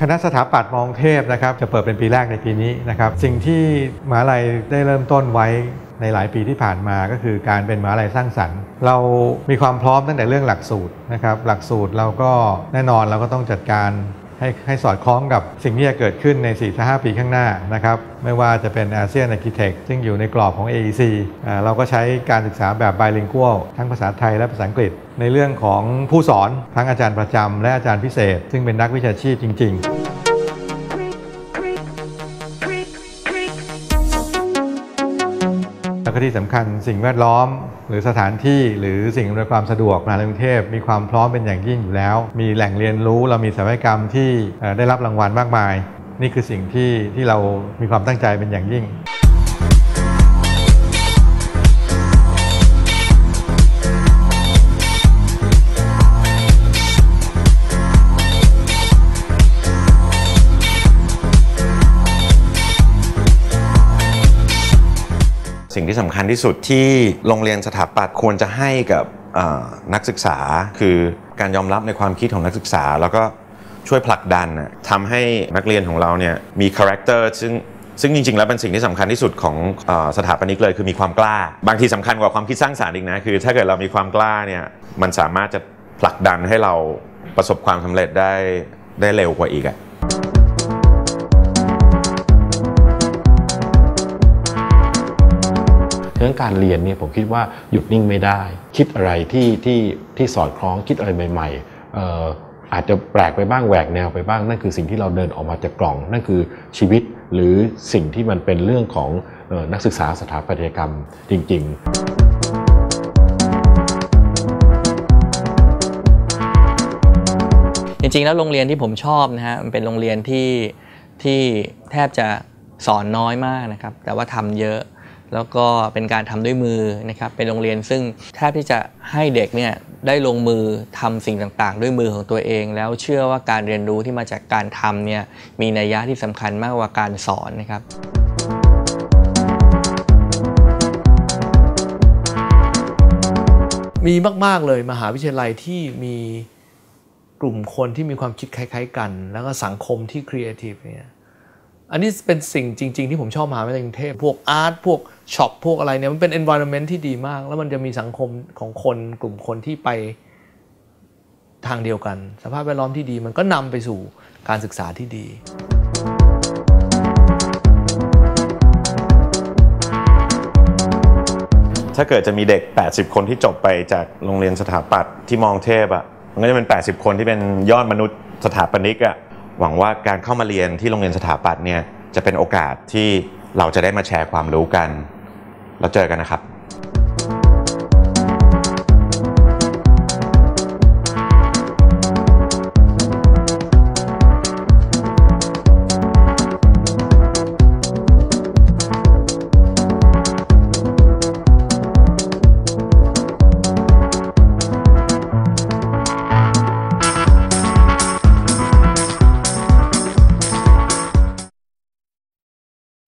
คณะสถาปัตย์มองเทพนะครับจะเปิดเป็นปีแรกในปีนี้นะครับสิ่งที่มหาลัยได้เริ่มต้นไว้ในหลายปีที่ผ่านมาก็คือการเป็นมหาลัยสร้างสรรค์ เรามีความพร้อมตั้งแต่เรื่องหลักสูตรนะครับหลักสูตรเราก็แน่นอนเราก็ต้องจัดการ ให้ให้สอดคล้องกับสิ่งที่จะเกิดขึ้นใน 4-5 ปีข้างหน้านะครับไม่ว่าจะเป็นอาเซียนอาร์คิเทคซึ่งอยู่ในกรอบของ AEC อ่าเราก็ใช้การศึกษาแบบไบลิงกัวทั้งภาษาไทยและภาษาอังกฤษ ในเรื่องของผู้สอนทั้งอาจารย์ประจำและอาจารย์พิเศษ ซึ่งเป็นนักวิชาชีพจริง ๆ ก็ที่สำคัญสิ่งแวดล้อม หรือสถานที่หรือสิ่งอำนวยความสะดวกมหาลัยกรุงเทพมีความพร้อมเป็นอย่างยิ่งอยู่แล้ว มีแหล่งเรียนรู้เรามีศัลยกรรมที่ได้รับรางวัลมากมาย นี่คือสิ่งที่ที่เรามีความตั้งใจเป็นอย่างยิ่ง สิ่งที่สำคัญที่สุดที่โรงเรียนสถาปัตย์ควรจะให้กับนักศึกษาคือการยอมรับในความคิดของนักศึกษา แล้วก็ช่วยผลักดันน่ะทำให้นักเรียนของเราเนี่ยมีคาแรคเตอร์ซึ่งซึ่งจริงๆ แล้วเป็นสิ่งที่สำคัญที่สุดของอสถาปนิกเลยคือมีความกล้า บางทีสำคัญกว่าความคิดสร้างสรรค์อีกนะคือถ้าเกิดเรามีความกล้าเนี่ยมันสามารถจะผลักดันให้เราประสบความสำเร็จได้ได้เร็วกว่าอีกอะ เรื่องการเรียนเนี่ยผมคิดว่าหยุดนิ่งไม่ได้ คิดอะไรที่ที่ที่สอดคล้องคิดอะไรใหม่ๆอาจจะแปลกไปบ้างแหวกแนวไปบ้าง นั่นคือสิ่งที่เราเดินออกมาจากกล่อง นั่นคือชีวิตหรือสิ่งที่มันเป็นเรื่องของออนักศึกษาสถาปัตยกรรมจริง ๆจริงๆแล้วโรงเรียนที่ผมชอบนะฮะมันเป็นโรงเรียนที่ที่แทบจะสอนน้อยมากนะครับ แต่ว่าทำเยอะ แล้วก็เป็นการทำด้วยมือนะครับเป็นโรงเรียนซึ่งแทบที่จะให้เด็กเนี่ยได้ลงมือทำสิ่งต่างๆ ด้วยมือของตัวเอง แล้วเชื่อว่าการเรียนรู้ที่มาจากการทำเนี่ยมีนัยยะที่สำคัญมากกว่าการสอนนะครับมีมาก ๆ เลยมหาวิทยาลัยที่มีกลุ่มคนที่มีความคิดคล้าย ๆ กัน แล้วก็สังคมที่ครีเอทีฟเนี่ย อันนี้เป็นสิ่งจริง ๆ ที่ผมชอบมหาวิทยาลัยกรุงเทพพวกอาร์ตพวกช็อปพวกอะไรเนี่ยมันเป็น environment ที่ดีมาก แล้วมันจะมีสังคมของคนกลุ่มคนที่ไปทางเดียวกัน สภาพแวดล้อมที่ดีมันก็นำไปสู่การศึกษาที่ดีถ้าเกิดจะมีเด็ก 80 คนที่จบไปจากโรงเรียนสถาปัตย์ที่มองเทพอะ่ะ มันก็จะเป็น 80 คนที่เป็นยอดมนุษย์สถาปนิกอะ่ะ หวังว่าการเข้ามาเรียนที่โรงเรียนสถาปัตย์เนี่ยจะเป็นโอกาสที่เราจะได้มาแชร์ความรู้กัน เราเจอกันนะครับ